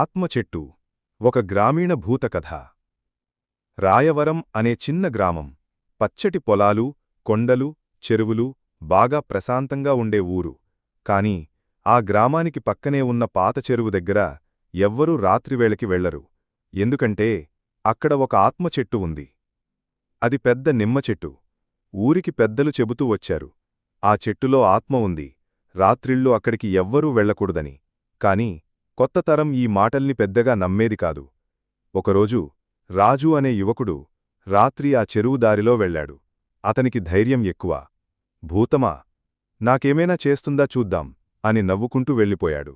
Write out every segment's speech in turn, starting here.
ఆత్మచెట్టు ఒక గ్రామీణ భూతకథ. రాయవరం అనే చిన్న గ్రామం. పచ్చటి పొలాలు కొండలు చెరువులు బాగా ప్రశాంతంగా ఉండే ఊరు. కాని ఆ గ్రామానికి పక్కనే ఉన్న పాత చెరువు దగ్గర ఎవ్వరూ రాత్రివేళకి వెళ్ళరు ఎందుకంటే అక్కడ ఒక ఆత్మచెట్టు ఉంది. అది పెద్ద నిమ్మచెట్టు ఊరికి పెద్దలు చెబుతూ వచ్చారు. ఆ చెట్టులో ఆత్మ ఉంది. రాత్రిళ్ళు అక్కడికి ఎవ్వరూ వెళ్ళకూడదని కాని కొత్త తరం ఈ మాటల్ని పెద్దగా నమ్మేది కాదు. ఒకరోజు రాజు అనే యువకుడు రాత్రి ఆ చెరువు దారిలో వెళ్ళాడు అతనికి ధైర్యం ఎక్కువ. భూతమా నాకేమైనా చేస్తుందా చూద్దాం అని నవ్వుకుంటూ వెళ్ళిపోయాడు.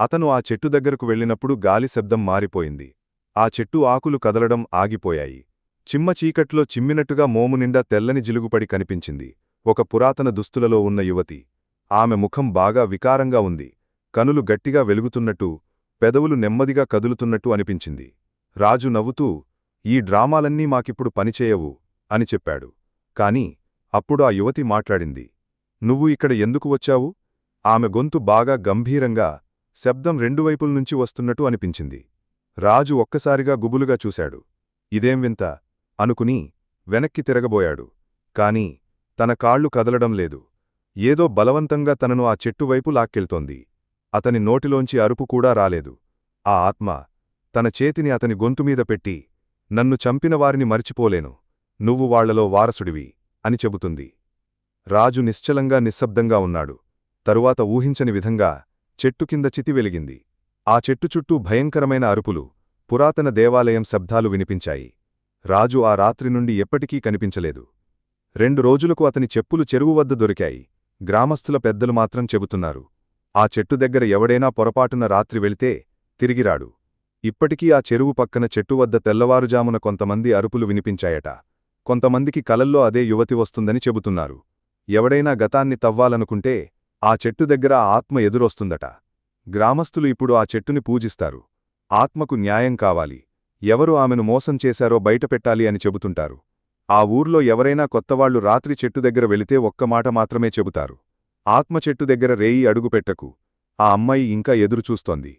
అతను ఆ చెట్టు దగ్గరకు వెళ్ళినప్పుడు గాలి శబ్దం మారిపోయింది. ఆ చెట్టు ఆకులు కదలడం ఆగిపోయాయి. చిమ్మ చీకట్లో చిమ్మినట్టుగా మోము నిండా తెల్లని జిలుగుపడి కనిపించింది. ఒక పురాతన దుస్తులలో ఉన్న యువతి. ఆమె ముఖం బాగా వికారంగా ఉంది. కనులు గట్టిగా వెలుగుతున్నట్టు పెదవులు నెమ్మదిగా కదులుతున్నట్టు అనిపించింది. రాజు నవ్వుతూ ఈ డ్రామాలన్నీ మాకిప్పుడు పనిచేయవు అని చెప్పాడు. కాని అప్పుడు ఆ యువతి మాట్లాడింది. నువ్వు ఇక్కడ ఎందుకు వచ్చావు? ఆమె గొంతు బాగా గంభీరంగా శబ్దం రెండు వైపుల్నుంచి వస్తున్నట్టు అనిపించింది. రాజు ఒక్కసారిగా గుబులుగా చూశాడు. ఇదేం వింత? అనుకుని వెనక్కి తిరగబోయాడు. కాని తన కాళ్ళు కదలడం లేదు. ఏదో బలవంతంగా తనను ఆ చెట్టువైపు లాక్కెళ్తోంది. అతని నోటిలోంచి అరుపు కూడా రాలేదు. ఆ ఆత్మ తన చేతిని అతని గొంతుమీద పెట్టి నన్ను చంపినవారిని మరిచిపోలేను. నువ్వు వాళ్ళలో వారసుడివి అని చెబుతుంది. రాజు నిశ్చలంగా నిశ్శబ్దంగా ఉన్నాడు. తరువాత ఊహించని విధంగా చెట్టు కింద చితి వెలిగింది. ఆ చెట్టు చుట్టూ భయంకరమైన అరుపులు పురాతన దేవాలయం శబ్దాలు వినిపించాయి. రాజు ఆ రాత్రి నుండి ఎప్పటికీ కనిపించలేదు. రెండు రోజులకు అతని చెప్పులు చెరువు వద్ద దొరికాయి. గ్రామస్థుల పెద్దలు మాత్రం చెబుతున్నారు. ఆ చెట్టు దగ్గర ఎవడైనా పొరపాటున రాత్రి వెళితే తిరిగిరాడు. ఇప్పటికీ ఆ చెరువు పక్కన చెట్టు వద్ద తెల్లవారుజామున కొంతమంది అరుపులు వినిపించాయట. కొంతమందికి కలల్లో అదే యువతి వస్తుందని చెబుతున్నారు. ఎవడైనా గతాన్ని తవ్వాలనుకుంటే ఆ చెట్టు దగ్గర ఆత్మ ఎదురొస్తుందట. గ్రామస్థులు ఇప్పుడు ఆ చెట్టుని పూజిస్తారు. ఆత్మకు న్యాయం కావాలి. ఎవరు ఆమెను మోసం చేశారో బయటపెట్టాలి అని చెబుతుంటారు. ఆ ఊర్లో ఎవరైనా కొత్తవాళ్ళు రాత్రి చెట్టు దగ్గర వెళితే ఒక్క మాట మాత్రమే చెబుతారు. ఆత్మ చెట్టు దగ్గర రేయి అడుగుపెట్టకు. ఆ అమ్మాయి ఇంకా ఎదురుచూస్తోంది.